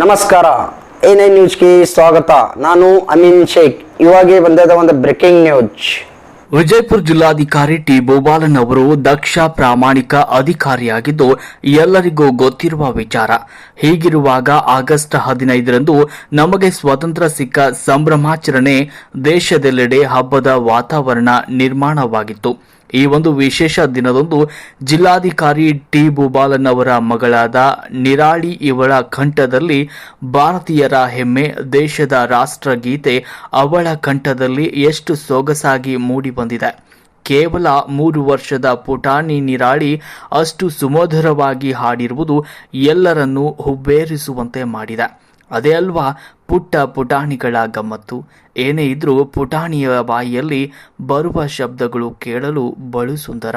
ನಮಸ್ಕಾರ. A nine ನ್ಯೂಸ್ಗೆ ಸ್ವಾಗತ. ನಾನು ಅಮೀನ್ ಶೇಖ್. ಇವಾಗೆ ಬಂದಿದ್ದ ಒಂದು ಬ್ರೇಕಿಂಗ್ ನ್ಯೂಸ್ ವಿಜಯಪುರ ಜಿಲ್ಲಾಧಿಕಾರಿ ಟಿ ಬೋಬಾಲನ್ ಅವರು ದಕ್ಷ ಪ್ರಾಮಾಣಿಕ ಅಧಿಕಾರಿಯಾಗಿದ್ದು ಎಲ್ಲರಿಗೂ ಗೊತ್ತಿರುವ ವಿಚಾರ. ಹೀಗಿರುವಾಗ ಆಗಸ್ಟ್ ಹದಿನೈದರಂದು ನಮಗೆ ಸ್ವಾತಂತ್ರ್ಯ ಸಿಕ್ಕ ಸಂಭ್ರಮಾಚರಣೆ ದೇಶದೆಲ್ಲೆಡೆ ಹಬ್ಬದ ವಾತಾವರಣ ನಿರ್ಮಾಣವಾಗಿತ್ತು. ಈ ಒಂದು ವಿಶೇಷ ದಿನದಂದು ಜಿಲ್ಲಾಧಿಕಾರಿ ಟಿ. ಭೂಬಾಲನ್ ಅವರ ಮಗಳಾದ ನಿರಾಳಿ ಇವಳ ಕಂಠದಲ್ಲಿ ಭಾರತೀಯರ ಹೆಮ್ಮೆ, ದೇಶದ ರಾಷ್ಟ್ರಗೀತೆ ಅವಳ ಕಂಠದಲ್ಲಿ ಎಷ್ಟು ಸೊಗಸಾಗಿ ಮೂಡಿಬಂದಿದೆ. ಕೇವಲ ಮೂರು ವರ್ಷದ ಪುಟಾಣಿ ನಿರಾಳಿ ಅಷ್ಟು ಸುಮಧುರವಾಗಿ ಹಾಡಿರುವುದು ಎಲ್ಲರನ್ನೂ ಹುಬ್ಬೇರಿಸುವಂತೆ ಮಾಡಿದೆ. ಅದೇ ಅಲ್ವಾ? ಪುಟ್ಟ ಪುಟಾಣಿಗಳ ಗಮ್ಮತ್ತು ಏನೇ ಇದ್ರೂ ಪುಟಾಣಿಯ ಬಾಯಿಯಲ್ಲಿ ಬರುವ ಶಬ್ದಗಳು ಕೇಳಲು ಬಲು ಸುಂದರ.